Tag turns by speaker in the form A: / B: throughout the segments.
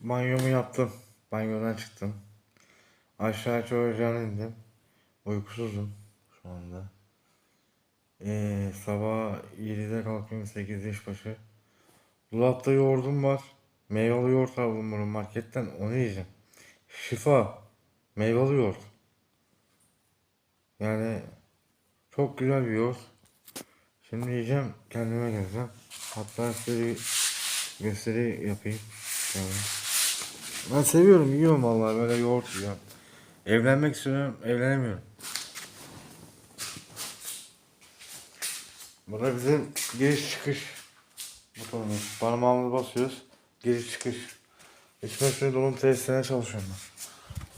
A: Banyomu yaptım. Banyodan çıktım. Aşağı çoğuşan indim. Uykusuzum şu anda. Ee, sabah 7'de kalkıyorum 8 iş başı. Dolapta yoğurdum var. Meyveli yoğurt aldım bunu marketten onu yiyeceğim. Şifa. Meyveli yoğurt. Yani çok güzel bir yoğurt. Şimdi yiyeceğim kendime geleceğim. Hatta size bir gösteri yapayım. Yani. Ben seviyorum yiyorum vallahi böyle yoğurt yiyorum. Evlenmek istiyorum evlenemiyorum. Burada bizim giriş çıkış butonumuz. Parmağımızı basıyoruz. Giriş çıkış. İçme suyu dolum tesisine çalışıyorum ben.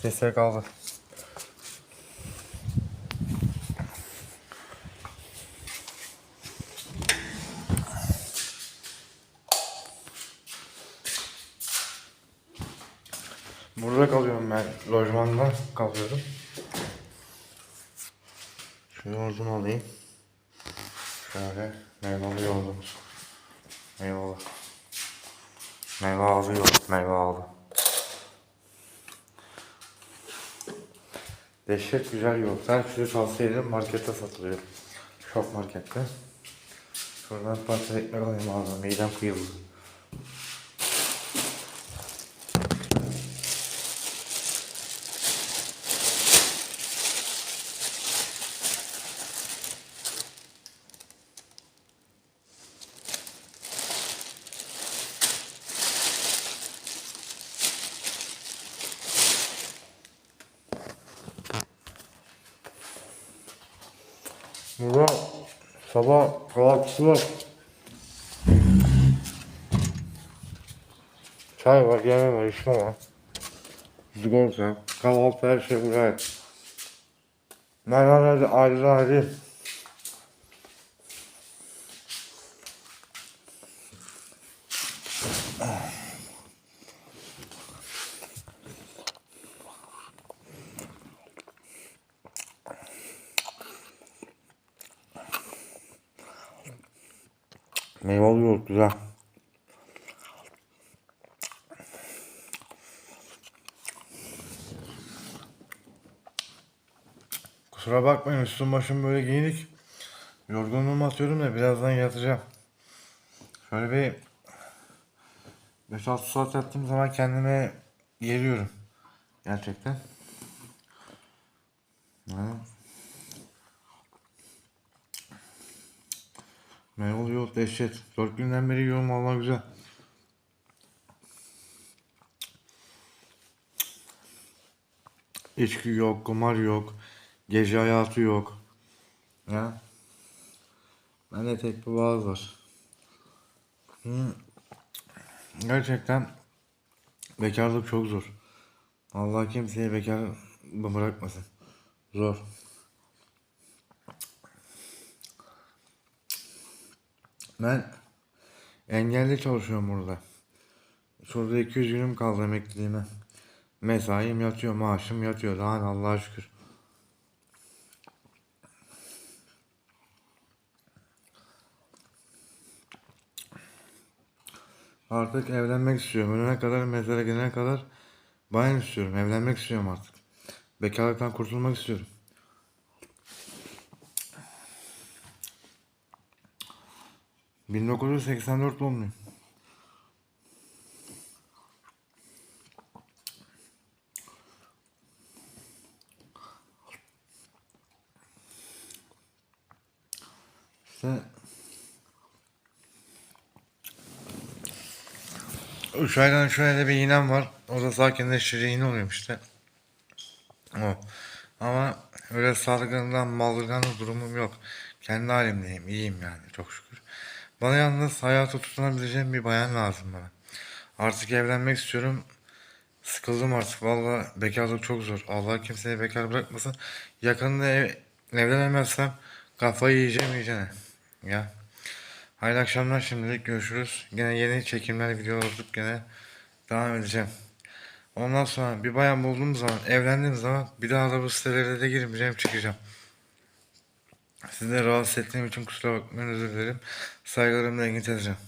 A: Tesise kaldı. Burada kalıyorum ben. Lojmanda kalıyorum. Şu yoğurdumu alayım. Şöyle meyveli yoğurdumuz. Meyveli. Meyve ağzı yoğurt. Meyve ağzı. Dehşet güzel yoğurt. Her türlü tavsiye ederim. Markette satılıyor. Shop markette. Şuradan parça ekmek alayım ağzına. Midem kıyıldı. Burada sabah kahvaltısı var. Çay var, yemek var, içme var. Sigorta, kahvaltı her şey buraya. Nerelerde ayrı ayrı. Meyveli yoğurt güzel. Kusura bakmayın üstüm başım böyle giyinik. Yorgunluğumu atıyorum da birazdan yatacağım. Şöyle bir 5-6 saat yattığım zaman kendime geliyorum. Gerçekten. Yani. Meyveli yoğurt dehşet. 4 günden beri yiyorum valla güzel. İçki yok, kumar yok, gece hayatı yok. Ya. Bende tek bir boğaz var. Hı. Gerçekten bekarlık çok zor. Allah kimseye bekar bırakmasın. Zor. Ben engelli çalışıyorum burada. Şurada 200 günüm kaldı emekliliğime. Mesaim yatıyor, maaşım yatıyor. Daha Allah'a şükür. Artık evlenmek istiyorum. Ölene kadar, mezara gelene kadar bayan istiyorum. Evlenmek istiyorum artık. Bekarlıktan kurtulmak istiyorum. ...1984 doğumluyum. İşte... Üç aydan şöyle bir iğnem var. O da sakinleştirici iğne oluyor işte. O. Ama öyle salgından malgınlık durumum yok. Kendi halimdeyim. iyiyim yani çok şükür. Bana yalnız hayata tutunabileceğim bir bayan lazım bana. Artık evlenmek istiyorum. Sıkıldım artık. Valla bekarlık çok zor. Allah kimseye bekar bırakmasın. Yakında ev, evlenemezsem kafayı yiyeceğim iyicene. Ya. Hayırlı akşamlar şimdilik görüşürüz. Gene yeni çekimler videolar atıp gene devam edeceğim. Ondan sonra bir bayan bulduğum zaman, evlendiğim zaman bir daha da bu sitelere de girmeyeceğim, çıkacağım. Sizi rahatsız ettiğim için kusura bakmayın, özür dilerim. Saygılarımla ilgili edeceğim.